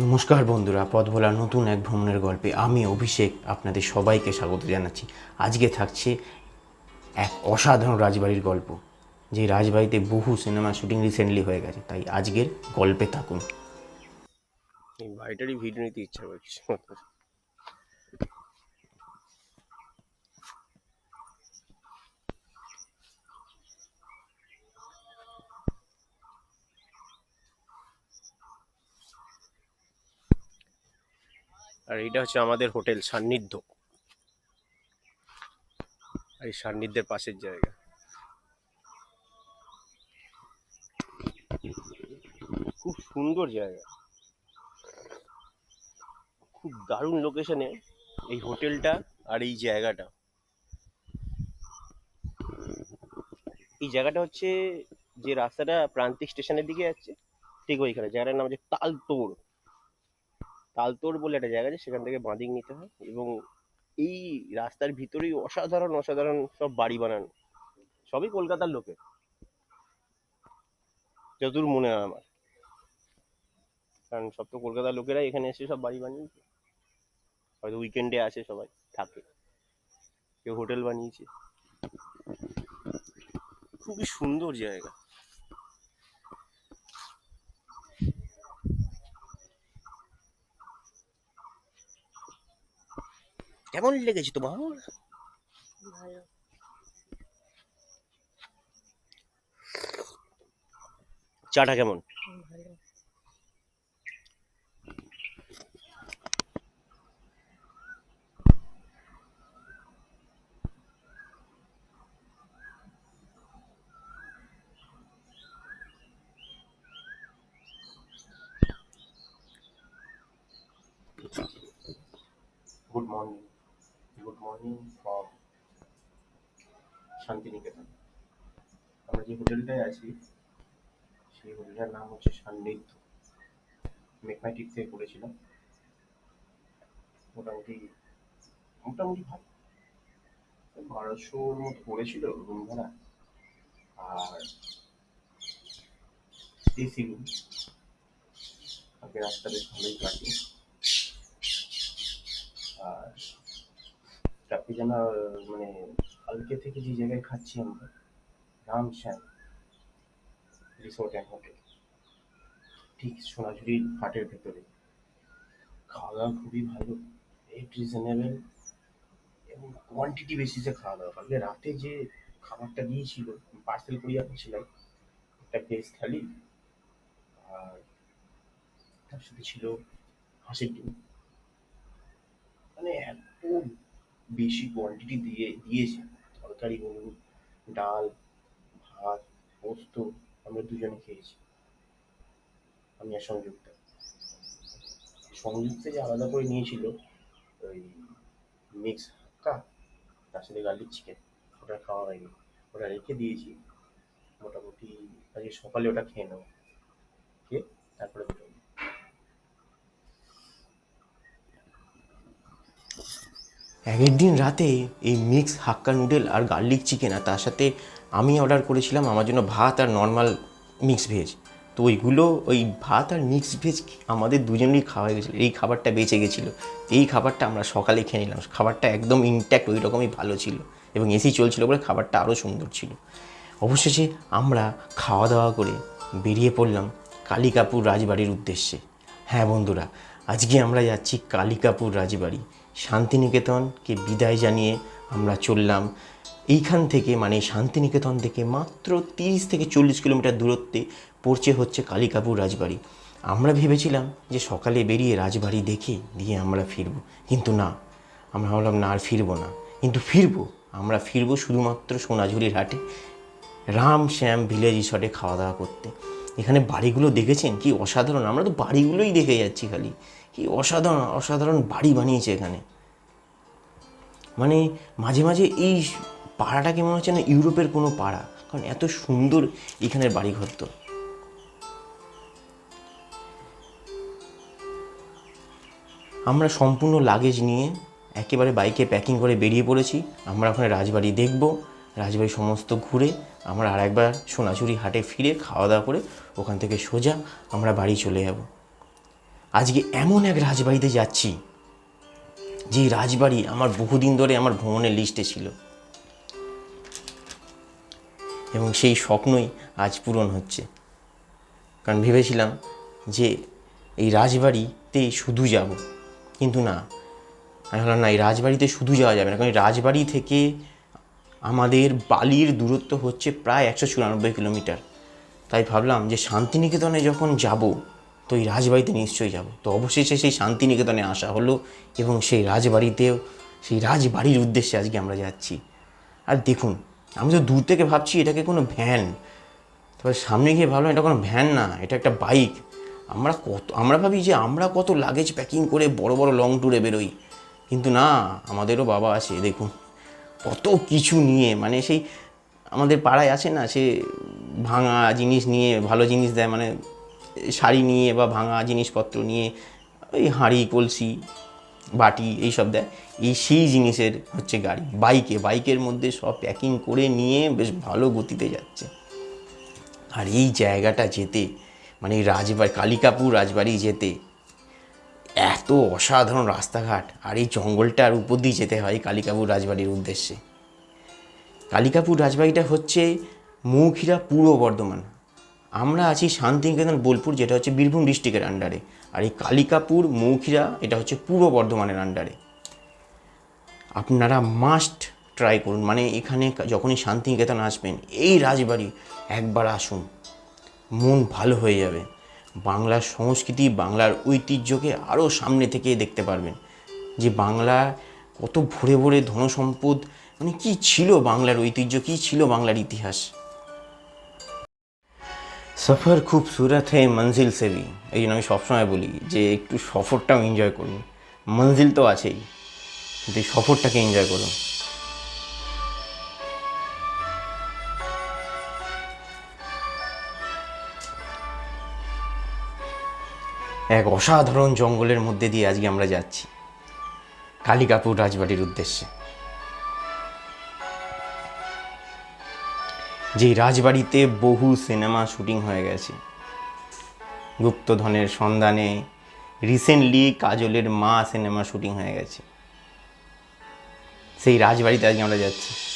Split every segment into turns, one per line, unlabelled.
নমস্কার বন্ধুরা পথ ভোলার নতুন এক ভ্রমণের গল্পে আমি অভিষেক আপনাদের সবাইকে স্বাগত জানাচ্ছি। আজকে থাকছে এক অসাধারণ রাজবাড়ির গল্প, যে রাজবাড়িতে বহু সিনেমা শুটিং রিসেন্টলি হয়ে গেছে, তাই আজকের গল্পে থাকুন।
এই বাড়িটারই ভিডিও নিতে ইচ্ছা করছে। আর এইটা হচ্ছে আমাদের হোটেল সান্নিধ্য। আর এই সান্নিধ্যের পাশের জায়গা। খুব সুন্দর জায়গা। খুব দারুণ লোকেশনে এই হোটেলটা আর এই জায়গাটা। এই জায়গাটা হচ্ছে যে রাস্তাটা প্রান্তিক স্টেশনের দিকে যাচ্ছে, ঠিক ওইখানে। জায়গাটার নাম হচ্ছে তালতোড়। তালতোড় বলে একটা জায়গা আছে সেখান থেকে বাঁদিক নিতে হয় এবং এই রাস্তার ভিতরেই অসাধারণ অসাধারণ সব বাড়ি বানানো। সবই কলকাতার লোকের। যতদূর মনে হয় আমার। কারণ সব তো কলকাতার লোকেরাই এখানে এসে সব বাড়ি বানিয়েছে। হয়তো উইকেন্ডে আসে সবাই থাকে। কেউ হোটেল বানিয়েছে। খুবই সুন্দর জায়গা। কেমন লেগেছে তোমার? চাটা কেমন good morning good morning from Shantiniketan আমরা যে হোটেলটায় আছি। সেই হোটেলটার নাম হচ্ছে সান্নিধ্য। মেকম্যাটিক থেকে করেছিলাম মোটামুটি মোটামুটি ভালো। বারোশোর মতো পড়েছিল রুম ভাড়া আর এসি রুম। আগে রাস্তা বেশ ভালোই কাটে আর আপনি যেন মানে কালকে থেকে যে জায়গায় খাচ্ছি আমরা, রামশ্যাম রিসোর্ট অ্যান্ড হোটেল ঠিক সোনাঝুরির হাটের ভেতরে। খাওয়া দাওয়া খুবই ভালো। রেট রিজনেবল এবং কোয়ান্টিটি বেসিসে খাওয়া দাওয়া কালকে রাতে যে খাবারটা দিয়েছিল পার্সেল করিয়া করছিলাম একটা ভেজ থালি আর তার সাথে ছিল হাঁসের ডিম। মানে এত বেশি কোয়ান্টিটি দিয়ে, দিয়েছে। তরকারি বলুন, ডাল, ভাত, পোস্ত। আমরা দুজনে খেয়েছি। আমি আর সংযুক্তা। সংযুক্তে যে আলাদা করে নিয়েছিল ওই মিক্স হাক্কা, তার সাথে গার্লিক চিকেন ওটা খাওয়া হয়নি। ওটা রেখে দিয়েছি। মোটামুটি আজকে সকালে ওটা খেয়ে নেব। খেয়ে তারপরে
আগের দিন রাতে এই মিক্স হাক্কা নুডল আর গার্লিক চিকেন আর তার সাথে আমি অর্ডার করেছিলাম, আমার জন্য ভাত আর নর্মাল মিক্স ভেজ তো ওইগুলো, ওই ভাত আর মিক্স ভেজ আমাদের দুজনেরই খাওয়া গেছিল। এই খাবারটা বেঁচে গেছিল। এই খাবারটা আমরা সকালে খেয়ে নিলাম। খাবারটা একদম ইনট্যাক্ট ওই রকমই ভালো ছিল এবং এসি চলছিল বলে খাবারটা আরও সুন্দর ছিল। অবশেষে আমরা খাওয়া দাওয়া করে বেরিয়ে পড়লাম কালিকাপুর রাজবাড়ির উদ্দেশ্যে। হ্যাঁ বন্ধুরা, আজকে আমরা যাচ্ছি কালিকাপুর রাজবাড়ি। শান্তিনিকেতনকে বিদায় জানিয়ে আমরা চললাম এইখান থেকে মানে শান্তিনিকেতন থেকে মাত্র তিরিশ থেকে চল্লিশ কিলোমিটার দূরত্বে পড়ছে হচ্ছে কালিকাপুর রাজবাড়ি। আমরা ভেবেছিলাম যে সকালে বেরিয়ে রাজবাড়ি দেখে দিয়ে আমরা ফিরবো। কিন্তু না, আমরা ভাবলাম না আর ফিরবো না। কিন্তু ফিরবো, আমরা ফিরবো শুধুমাত্র সোনাঝুরির হাটে, রাম শ্যাম ভিলেজ রিসর্টে খাওয়া দাওয়া করতে। এখানে বাড়িগুলো দেখেছেন? কি অসাধারণ! আমরা তো বাড়িগুলোই দেখে যাচ্ছি খালি। কি অসাধারণ অসাধারণ বাড়ি বানিয়েছে এখানে। মানে মাঝে মাঝে এই পাড়াটাকে মনে হচ্ছে না ইউরোপের কোনো পাড়া? কারণ এত সুন্দর এখানের বাড়িঘর তো। আমরা সম্পূর্ণ লাগেজ নিয়ে একেবারে বাইকে প্যাকিং করে বেরিয়ে পড়েছি। আমরা ওখানে রাজবাড়ি দেখব, রাজবাড়ি সমস্ত ঘুরে আমরা আরেকবার সোনাঝুরি হাটে ফিরে খাওয়া দাওয়া করে ওখান থেকে সোজা আমরা বাড়ি চলে যাব। আজকে এমন এক রাজবাড়িতে যাচ্ছি যে রাজবাড়ি আমার বহুদিন ধরে আমার ভ্রমণের লিস্টে ছিল। এবং সেই স্বপ্নই আজ পূরণ হচ্ছে। কারণ ভেবেছিলাম যে এই রাজবাড়িতে শুধু যাব। কিন্তু না, আমি ভাবলাম না, এই রাজবাড়িতে শুধু যাওয়া যাবে না। কারণ এই রাজবাড়ি থেকে আমাদের বালির দূরত্ব হচ্ছে প্রায় একশো চুরানব্বই কিলোমিটার। তাই ভাবলাম যে শান্তিনিকেতনে যখন যাব, তো এই রাজবাড়িতে নিশ্চয়ই যাব। তো অবশেষে সেই শান্তিনিকেতনে আসা হলো এবং সেই রাজবাড়িতেও, সেই রাজবাড়ির উদ্দেশ্যে আজকে আমরা যাচ্ছি। আর দেখুন আমি তো দূর থেকে ভাবছি এটাকে কোনো ভ্যান। তবে সামনে গিয়ে ভাবলাম এটা কোনো ভ্যান না, এটা একটা বাইক। আমরা কত, আমরা ভাবি যে আমরা কত লাগেজ প্যাকিং করে বড় বড় লং ট্যুরে বেরোই। কিন্তু না, আমাদেরও বাবা আছে, দেখুন। কত কিছু নিয়ে মানে সেই আমাদের পাড়ায় আছে না, সে ভাঙা জিনিস নিয়ে, ভালো জিনিস দেয় মানে শাড়ি নিয়ে বা ভাঙা জিনিসপত্র নিয়ে, ওই হাঁড়ি, কলসি বাটি এইসব দেয়। এই সেই জিনিসের হচ্ছে গাড়ি। বাইকে, বাইকের মধ্যে সব প্যাকিং করে নিয়ে বেশ ভালো গতিতে যাচ্ছে। আর এই জায়গাটা যেতে মানে রাজবাড়ি, কালিকাপুর রাজবাড়ি যেতে, এত অসাধারণ রাস্তাঘাট। আর এই জঙ্গলটার উপর দিয়ে যেতে হয় কালিকাপুর রাজবাড়ির উদ্দেশ্যে। কালিকাপুর রাজবাড়িটা হচ্ছে মৌখিরা পূর্ব বর্ধমান। আমরা আছি শান্তিনিকেতন, বোলপুর, যেটা হচ্ছে বীরভূম ডিস্ট্রিক্টের আন্ডারে আর এই কালিকাপুর মৌখিরা, এটা হচ্ছে পূর্ব বর্ধমানের আন্ডারে আপনারা মাস্ট ট্রাই করুন। মানে এখানে যখনই শান্তিনিকেতন আসবেন, এই রাজবাড়ি একবার আসুন। মন ভালো হয়ে যাবে। বাংলার সংস্কৃতি, বাংলার ঐতিহ্যকে আরও সামনে থেকে দেখতে পারবেন। যে বাংলা কত ভরে ভরে ধনসম্পদ মানে কি ছিল বাংলার ঐতিহ্য, কি ছিল বাংলার ইতিহাস? সফর খুবসুরত হে মঞ্জিল সে ভি। এই জন্য আমি সবসময় বলি যে একটু সফরটাও এনজয় করুন। মঞ্জিল তো আছেই, কিন্তু এই সফরটাকে এনজয় করুন। এক অসাধারণ জঙ্গলের মধ্যে দিয়ে আজকে আমরা যাচ্ছি, কালিকাপুর রাজবাড়ির উদ্দেশ্যে। যে রাজবাড়িতে বহু সিনেমা শুটিং হয়ে গেছে। গুপ্তধনের সন্ধানে রিসেন্টলি কাজলের মা সিনেমা শুটিং হয়ে গেছে। সেই রাজবাড়িতে আজকে আমরা যাচ্ছি।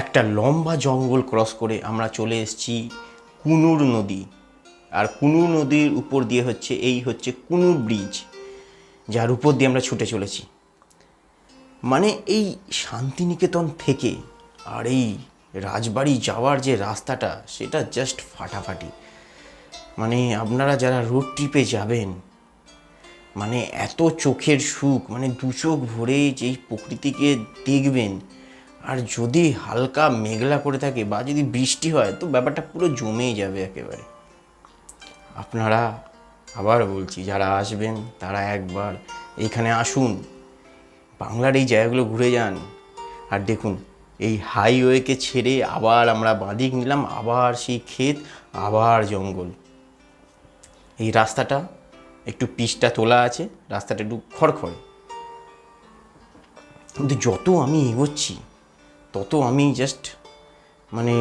একটা লম্বা জঙ্গল ক্রস করে আমরা চলে এসেছি কুনুর নদী। আর কুনুর নদীর উপর দিয়ে হচ্ছে, এই হচ্ছে কুনুর ব্রিজ, যার উপর দিয়ে আমরা ছুটে চলেছি। মানে এই শান্তিনিকেতন থেকে আর এই রাজবাড়ি যাওয়ার যে রাস্তাটা, সেটা জাস্ট ফাটাফাটি। মানে আপনারা যারা রোড ট্রিপে যাবেন মানে এত চোখের সুখ মানে দু চোখ ভরে যেই প্রকৃতিকে দেখবেন আর যদি হালকা মেঘলা করে থাকে বা যদি বৃষ্টি হয়, তো ব্যাপারটা পুরো জমেই যাবে একেবারে। আপনারা আবার বলছি, যারা আসবেন, তারা একবার এইখানে আসুন, বাংলার এই জায়গাগুলো ঘুরে যান। আর দেখুন, এই হাইওয়েকে ছেড়ে আবার আমরা বাঁদিক নিলাম, আবার সেই ক্ষেত, আবার জঙ্গল। এই রাস্তাটা একটু পিচটা তোলা আছে, রাস্তাটা একটু খড়খড়ে। কিন্তু যত আমি এগোচ্ছি তত আমি জাস্ট মানে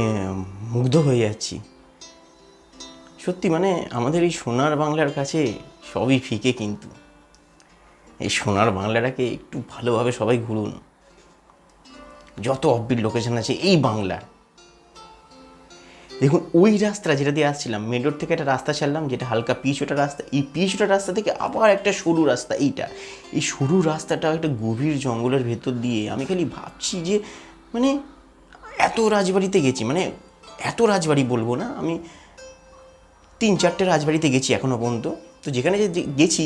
মুগ্ধ হয়ে যাচ্ছি। সত্যি মানে আমাদের এই সোনার বাংলার কাছে সবই ফিকে কিন্তু। এই সোনার বাংলাটাকে একটু ভালোভাবে সবাই ঘুরুন। যত অফবিট লোকেশন আছে এই বাংলার। দেখুন, ওই রাস্তা যেটা দিয়ে আসছিলাম মেডোর থেকে একটা রাস্তা ছাড়লাম, যেটা হালকা পিচ ওটা রাস্তা, এই পিচ ওটা রাস্তা থেকে আবার একটা সরু রাস্তা, এইটা। এই সরু রাস্তাটা একটা গভীর জঙ্গলের ভেতর দিয়ে আমি খালি ভাবছি যে মানে এত রাজবাড়িতে গেছি মানে এত রাজবাড়ি বলব না, আমি তিন চারটে রাজবাড়িতে গেছি এখনও পর্যন্ত। তো যেখানে গেছি,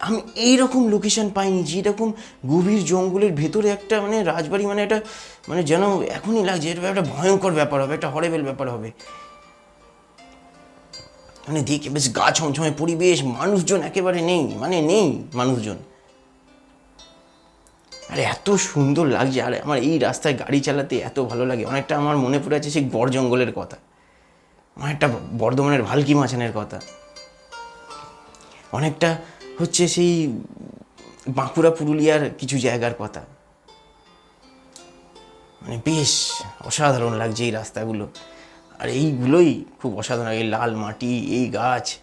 আমি এই রকম লোকেশান পাইনি যেরকম গভীর জঙ্গলের ভেতরে একটা মানে রাজবাড়ি মানে একটা মানে যেন এখনই লাগছে, এটা একটা ভয়ঙ্কর ব্যাপার হবে, একটা হরেবেল ব্যাপার হবে। মানে দেখে বেশ গা ছমছমে পরিবেশ, মানুষজন একেবারে নেই মানে নেই মানুষজন। আরে, এত সুন্দর লাগছে। আর, আমার এই রাস্তায় গাড়ি চালাতে এত ভালো লাগে। অনেকটা আমার মনে পড়ে আছে সেই বড় জঙ্গলের কথা। অনেকটা বর্ধমানের ভালকি মাছানের কথা। অনেকটা হচ্ছে সেই বাঁকুড়া, পুরুলিয়ার কিছু জায়গার কথা। মানে বেশ অসাধারণ লাগছে এই রাস্তাগুলো। আর এইগুলোই খুব অসাধারণ এই লাল মাটি, এই গাছ,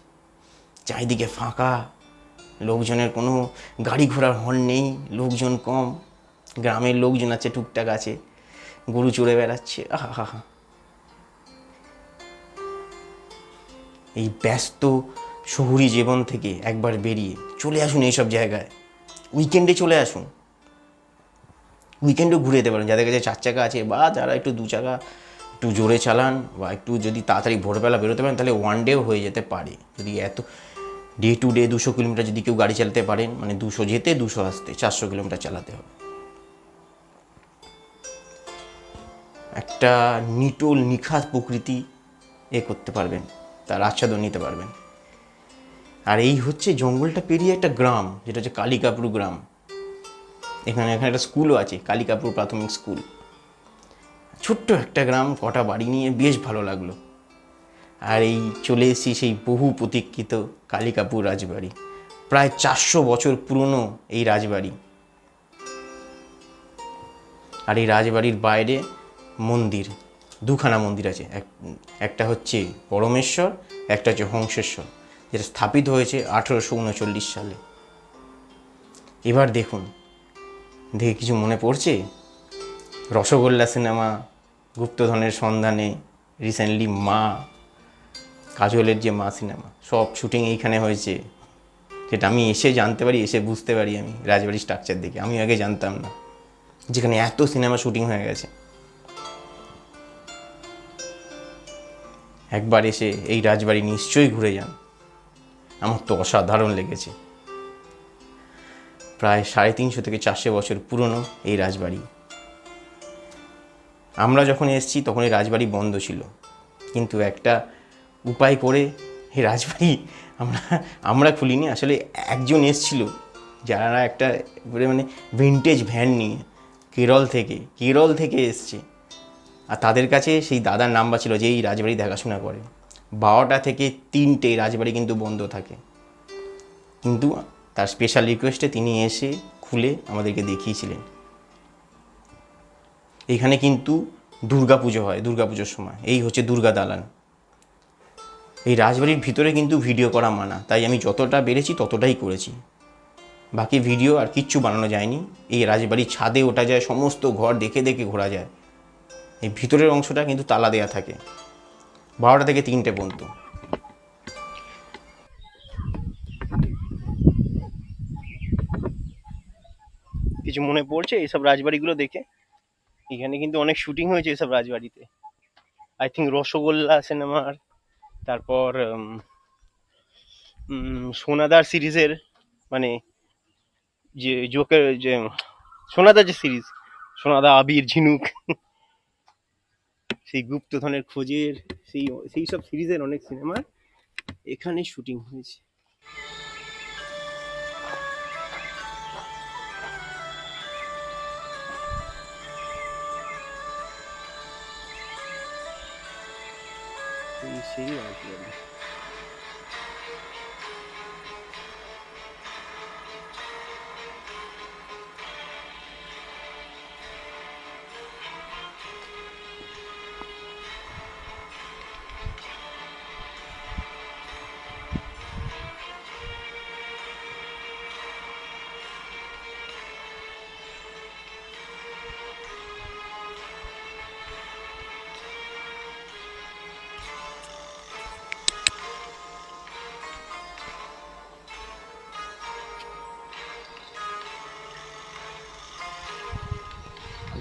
চারিদিকে ফাঁকা। লোকজনের কোনো গাড়ি ঘোড়ার হর্ন নেই, লোকজন কম, গ্রামের লোকজন আছে, টুকটাক আছে, গরু চড়ে বেড়াচ্ছে, আহা, হা এই ব্যস্ত, শহুরি জীবন থেকে একবার বেরিয়ে চলে আসুন এইসব জায়গায়। উইকেন্ডে চলে আসুন। উইকেন্ডেও ঘুরে যেতে পারেন, যাদের কাছে চার চাকা আছে বা যারা একটু দু চাকা একটু জোরে চালান বা একটু যদি তাড়াতাড়ি ভোরবেলা বেরোতে পারেন, তাহলে ওয়ান ডেও হয়ে যেতে পারে। যদি এত ডে টু ডে দুশো কিলোমিটার যদি কেউ গাড়ি চালাতে পারেন মানে দুশো যেতে, দুশো আসতে, চারশো কিলোমিটার চালাতে হবে। একটা নিটোল নিখাত প্রকৃতি এ করতে পারবেন, তার আচ্ছাদন নিতে পারবেন। আর এই হচ্ছে জঙ্গলটা পেরিয়ে একটা গ্রাম, যেটা হচ্ছে কালিকাপুর গ্রাম। এখানে এখানে একটা স্কুলও আছে, কালিকাপুর প্রাথমিক স্কুল ছোট্ট একটা গ্রাম, কটা বাড়ি নিয়ে বেশ ভালো লাগল। আর এই চলে এসেছি সেই বহু প্রতীক্ষিত কালিকাপুর রাজবাড়ি। প্রায় চারশো বছর পুরনো এই রাজবাড়ি। আর এই রাজবাড়ির বাইরে মন্দির, দুখানা মন্দির আছে। এক, একটা হচ্ছে পরমেশ্বর, একটা হচ্ছে হংসেশ্বর, যেটা স্থাপিত হয়েছে আঠেরোশো উনচল্লিশ সালে। এবার দেখুন, দেখে কিছু মনে পড়ছে? রসগোল্লা সিনেমা, গুপ্তধনের সন্ধানে রিসেন্টলি মা কাজলের যে মা সিনেমা, সব শুটিং এইখানে হয়েছে। যেটা আমি এসে জানতে পারি, এসে বুঝতে পারি আমি রাজবাড়ির স্ট্রাকচার দেখে। আমি আগে জানতাম না, যেখানে এত সিনেমা শুটিং হয়ে গেছে। একবার এসে এই রাজবাড়ি নিশ্চয়ই ঘুরে যান। আমার তো অসাধারণ লেগেছে। প্রায় সাড়ে তিনশো থেকে চারশো বছর পুরনো এই রাজবাড়ি। আমরা যখন এসেছি, তখন এই রাজবাড়ি বন্ধ ছিল। কিন্তু একটা উপায় করে এই রাজবাড়ি, আমরা আমরা খুলিনি। আসলে একজন এসছিল, যারা একটা মানে ভিনটেজ ভ্যান নিয়ে কেরল থেকে কেরল থেকে এসছে। আর তাদের কাছে সেই দাদার নাম্বার ছিল যে এই রাজবাড়ি দেখাশোনা করে। বারোটা থেকে তিনটে রাজবাড়ি কিন্তু বন্ধ থাকে। কিন্তু তার স্পেশাল রিকোয়েস্টে তিনি এসে খুলে আমাদেরকে দেখিয়েছিলেন। এখানে কিন্তু দুর্গা পুজো হয় দুর্গা পুজোর সময়। এই হচ্ছে দুর্গা দালান। এই রাজবাড়ির ভিতরে কিন্তু ভিডিও করা মানা। তাই আমি যতটা বেড়েছি ততটাই করেছি। বাকি ভিডিও আর কিচ্ছু বানানো যায়নি। এই রাজবাড়ির ছাদে ওঠা যায়, সমস্ত ঘর দেখে দেখে ঘোরা যায়। এই ভিতরের অংশটা কিন্তু তালা দেয়া থাকে। বারোটা থেকে তিনটে পর্যন্ত। কিছু মনে পড়ছে এইসব রাজবাড়িগুলো দেখে? এখানে কিন্তু অনেক শুটিং হয়েছে এইসব রাজবাড়িতে। আই থিঙ্ক রসগোল্লা সিনেমার তারপর সোনাদার সিরিজের মানে যে জোকের, যে, সোনাদার যে সিরিজ, সোনাদা, আবির, ঝিনুক, সেই গুপ্তধনের খোঁজের, সেই সেই সব সিরিজের অনেক সিনেমা এখানে শুটিং হয়েছে। এই সেই রাজবাড়ি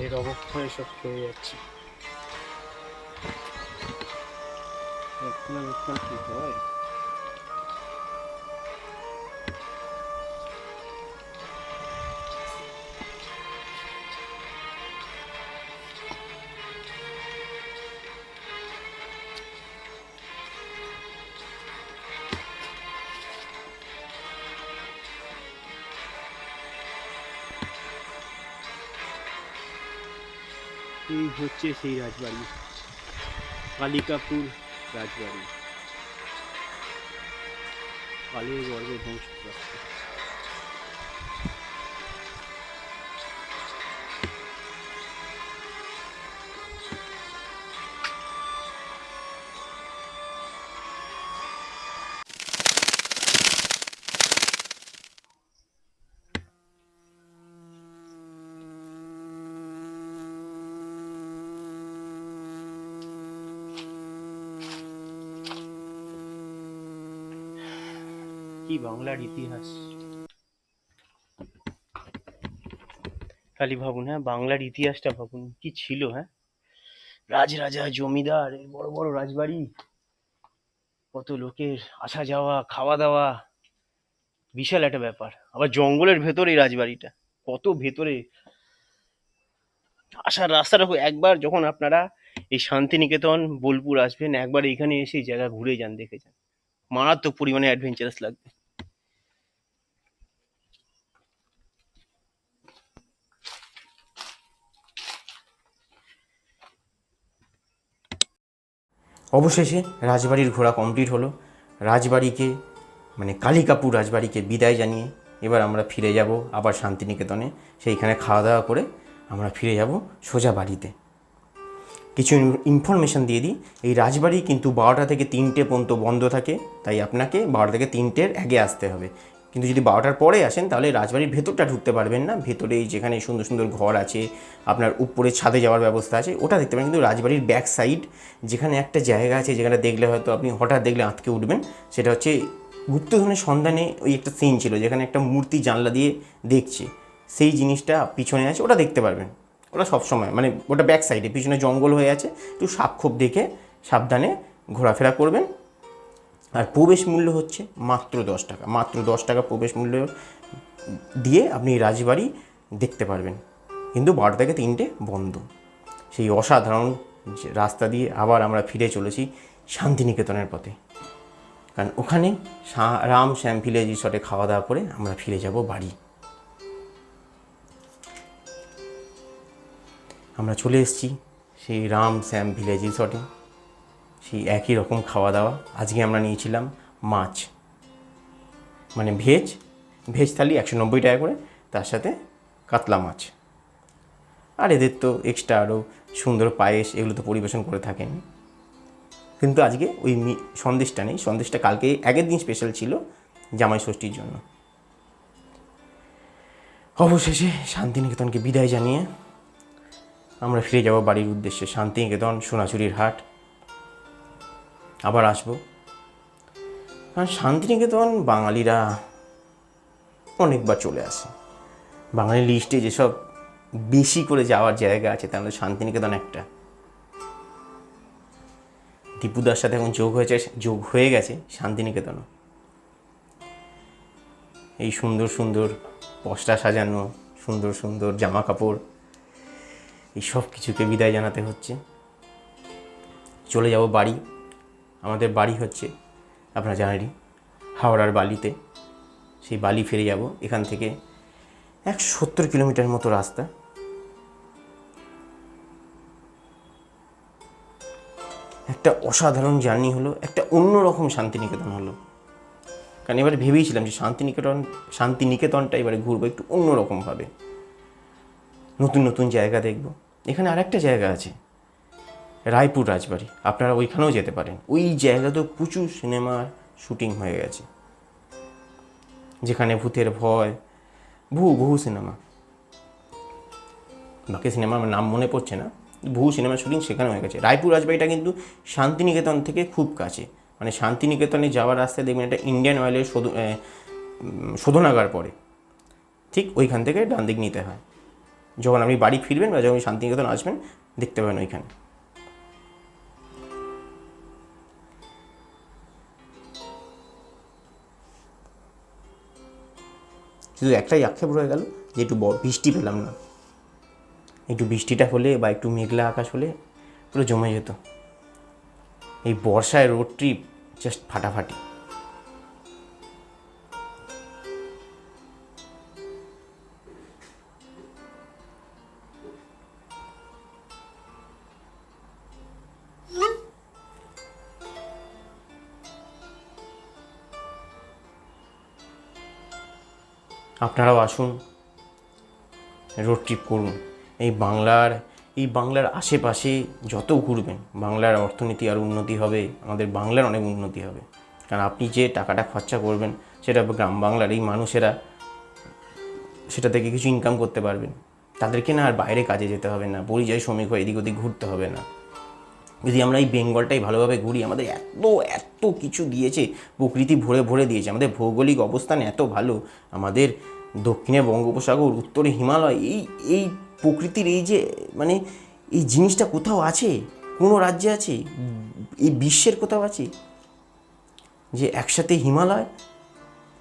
এর অবক্ষয় সব হয়ে যাচ্ছে।
কি হয়? হচ্ছে সেই রাজবাড়ি কালিকাপুর রাজবাড়ি কালের গর্বে ধ্বংসপ্রাপ্ত বাংলার ইতিহাস। খালি ভাবুন হ্যাঁ বাংলার ইতিহাসটা ভাবুন, কি ছিল হ্যাঁ? রাজরাজা, জমিদার এই বড় বড় রাজবাড়ি, কত লোকের আসা যাওয়া, খাওয়া দাওয়া, বিশাল একটা ব্যাপার। আবার জঙ্গলের ভেতরে এই রাজবাড়িটা, কত ভেতরে। আসার রাস্তাটা একবার যখন আপনারা এই শান্তিনিকেতন, বোলপুর আসবেন, একবার এখানে এসে জায়গা ঘুরে যান, দেখে যান। মারাত্মক পরিমাণে অ্যাডভেঞ্চারাস লাগবে।
অবশেষে রাজবাড়ির ঘোরা কমপ্লিট হলো। রাজবাড়িকে মানে কালিকাপুর রাজবাড়িকে বিদায় জানিয়ে এবার আমরা ফিরে যাব আবার শান্তিনিকেতনে। সেইখানে খাওয়া দাওয়া করে আমরা ফিরে যাব সোজা বাড়িতে। কিছু ইনফরমেশন দিয়ে দিই। এই রাজবাড়ি কিন্তু বারোটা থেকে তিনটে পর্যন্ত বন্ধ থাকে। তাই আপনাকে বারোটা থেকে তিনটের আগে আসতে হবে। কিন্তু যদি বারোটার পরে আসেন, তাহলে রাজবাড়ির ভেতরটা ঢুকতে পারবেন না। ভেতরেই যেখানে সুন্দর সুন্দর ঘর আছে, আপনার উপরে ছাদে যাওয়ার ব্যবস্থা আছে, ওটা দেখতে পারেন। কিন্তু রাজবাড়ির ব্যাক সাইড যেখানে একটা জায়গা আছে, যেখানে দেখলে হয়তো আপনি হঠাৎ দেখলে আঁতকে উঠবেন, সেটা হচ্ছে গুপ্তধনের সন্ধানে ওই একটা সিন ছিল, যেখানে একটা মূর্তি জানলা দিয়ে দেখছে। সেই জিনিসটা পিছনে আছে, ওটা দেখতে পারবেন। ওটা সবসময় মানে ওটা ব্যাক সাইডে পিছনে জঙ্গল হয়ে আছে, একটু সাপখোপ দেখে সাবধানে ঘোরাফেরা করবেন। আর প্রবেশ মূল্য হচ্ছে মাত্র দশ টাকা। মাত্র দশ টাকা প্রবেশ মূল্য দিয়ে আপনি রাজবাড়ি দেখতে পারবেন। কিন্তু বারোটা থেকে তিনটে বন্ধ। সেই অসাধারণ রাস্তা দিয়ে আবার আমরা ফিরে চলেছি শান্তিনিকেতনের পথে। কারণ ওখানে রাম শ্যাম ভিলেজ রিসর্টে খাওয়া দাওয়া করে আমরা ফিরে যাব বাড়ি। আমরা চলে এসেছি সেই রাম শ্যাম ভিলেজ রিসর্টে। সেই একই রকম খাওয়া দাওয়া। আজকে আমরা নিয়েছিলাম মাছ। মানে ভেজ ভেজ থালি একশো নব্বই টাকা করে, তার সাথে কাতলা মাছ। আর এদের তো এক্সট্রা আরও সুন্দর পায়েস, এগুলো তো পরিবেশন করে থাকেন। কিন্তু আজকে ওই সন্দেশটা নেই। সন্দেশটা কালকে, আগের দিন স্পেশাল ছিল জামাই ষষ্ঠীর জন্য। অবশেষে শান্তিনিকেতনকে বিদায় জানিয়ে আমরা ফিরে যাব বাড়ির উদ্দেশ্যে। শান্তিনিকেতন, সোনাঝুরির হাট। আবার আসব। কারণ শান্তিনিকেতন বাঙালিরা অনেকবার চলে আসে। বাঙালি লিস্টে যেসব বেশি করে যাওয়ার জায়গা আছে মধ্যে শান্তিনিকেতন একটা। দীপুদার সাথে এখন যোগ হয়েছে, যোগ হয়ে গেছে শান্তিনিকেতনও। এই সুন্দর সুন্দর পশরা সাজানো, সুন্দর সুন্দর জামা কাপড়, এই সব কিছুকে বিদায় জানাতে হচ্ছে। চলে যাব বাড়ি। আমাদের বাড়ি হচ্ছে, আপনারা জানেনই, হাওড়ার বালিতে। সেই বালি ফিরে যাব, এখান থেকে একশো সত্তর কিলোমিটার মতো রাস্তা। একটা অসাধারণ জার্নি হলো, একটা অন্যরকম শান্তিনিকেতন হলো। কারণ এবারে ভেবেইছিলাম যে শান্তিনিকেতন, শান্তিনিকেতনটা এবারে ঘুরবো একটু অন্যরকমভাবে। নতুন নতুন জায়গা দেখব। এখানে আরেকটা জায়গা আছে। রায়পুর রাজবাড়ি। আপনারা ওইখানেও যেতে পারেন। ওই জায়গাতেও প্রচুর সিনেমার শুটিং হয়ে গেছে। যেখানে ভূতের ভয় বহু বহু সিনেমা। বাকি সিনেমার নাম মনে পড়ছে না। বহু সিনেমার শুটিং সেখানে হয়ে গেছে। রায়পুর রাজবাড়িটা কিন্তু শান্তিনিকেতন থেকে খুব কাছে। মানে শান্তিনিকেতনে যাওয়ার রাস্তায় দেখবেন একটা ইন্ডিয়ান অয়েলের শোধ- শোধনাগার পড়ে। ঠিক ওইখান থেকে ডান দিক নিতে হয়। যখন আপনি বাড়ি ফিরবেন বা যখন শান্তিনিকেতন আসবেন, দেখতে পাবেন ওইখানে। শুধু একটাই আক্ষেপ রয়ে গেল যে একটু বৃষ্টি পেলাম না। একটু বৃষ্টিটা হলে বা একটু মেঘলা আকাশ হলে পুরো জমে যেত। এই বর্ষায় রোড ট্রিপ জাস্ট ফাটাফাটি। আপনারাও আসুন রোড ট্রিপ করুন। এই বাংলার এই বাংলার আশেপাশে যত ঘুরবেন, বাংলার অর্থনীতি আর উন্নতি হবে, আমাদের বাংলার অনেক উন্নতি হবে। কারণ আপনি যে টাকাটা খরচা করবেন, সেটা গ্রাম বাংলার এই মানুষেরা সেটা থেকে কিছু ইনকাম করতে পারবেন। তাদেরকে না আর বাইরে কাজে যেতে হবে না, পরিযায়ী শ্রমিক হয়ে এদিক ওদিক ঘুরতে হবে না। যদি আমরা এই বেঙ্গলটাই ভালোভাবে ঘুরি, আমাদের এত এত কিছু দিয়েছে, প্রকৃতি ভরে ভরে দিয়েছে, আমাদের ভৌগোলিক অবস্থান এত ভালো, আমাদের দক্ষিণে বঙ্গোপসাগর, উত্তরে হিমালয়, এই এই প্রকৃতির এই যে মানে এই জিনিসটা কোথাও আছে? কোনো রাজ্যে আছে? এই বিশ্বের কোথাও আছে? যে একসাথে হিমালয়,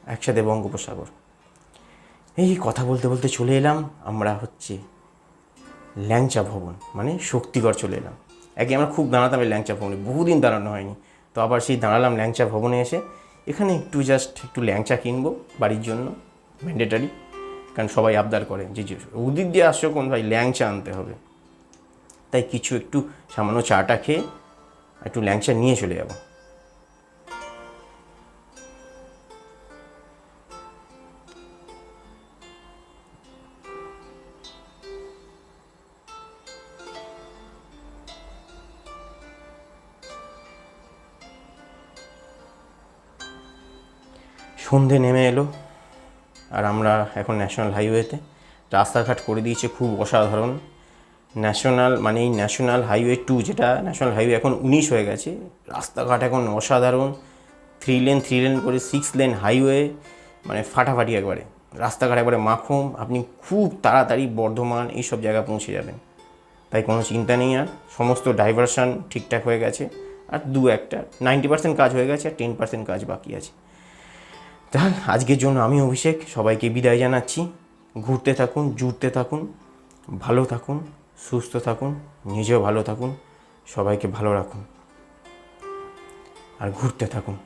একসাথে বঙ্গোপসাগর। এই কথা বলতে বলতে চলে এলাম, আমরা হচ্ছে ল্যাংচা ভবন মানে শক্তিগড় চলে এলাম। একে আমরা খুব দাঁড়াতাম এই ল্যাংচা ভবনে, বহুদিন দাঁড়ানো হয়নি। তো আবার সেই দাঁড়ালাম ল্যাংচা ভবনে এসে, এখানে একটু জাস্ট একটু ল্যাংচা কিনবো বাড়ির জন্য। ম্যান্ডেটারি কারণ সবাই আবদার করে যে উদিক দিয়ে আসছো কোন ভাই, ল্যাংচা আনতে হবে। তাই কিছু একটু সামান্য চাটা খেয়ে একটু ল্যাংচা নিয়ে চলে যাব। সন্ধে নেমে এলো। আর আমরা এখন ন্যাশনাল হাইওয়েতে রাস্তাঘাট করে দিয়েছে খুব অসাধারণ। ন্যাশনাল মানে এই ন্যাশনাল হাইওয়ে টু যেটা ন্যাশনাল হাইওয়ে এখন উনিশ হয়ে গেছে। রাস্তাঘাট এখন অসাধারণ। থ্রি লেন থ্রি লেন করে সিক্স লেন হাইওয়ে মানে ফাটাফাটি একবারে। রাস্তাঘাট একবারে মাখুম। আপনি খুব তাড়াতাড়ি বর্ধমান এইসব জায়গায় পৌঁছে যাবেন। তাই কোনো চিন্তা নেই আর। সমস্ত ডাইভারশন ঠিকঠাক হয়ে গেছে। আর দু একটা নাইনটি পার্সেন্ট কাজ হয়ে গেছে আর টেন পার্সেন্ট কাজ বাকি আছে। তা আজকের জন্য আমি অভিষেক সবাইকে বিদায় জানাচ্ছি। ঘুরতে থাকুন, জুড়তে থাকুন, ভালো থাকুন, সুস্থ থাকুন, নিজেও ভালো থাকুন, সবাইকে ভালো রাখুন। আর ঘুরতে থাকুন।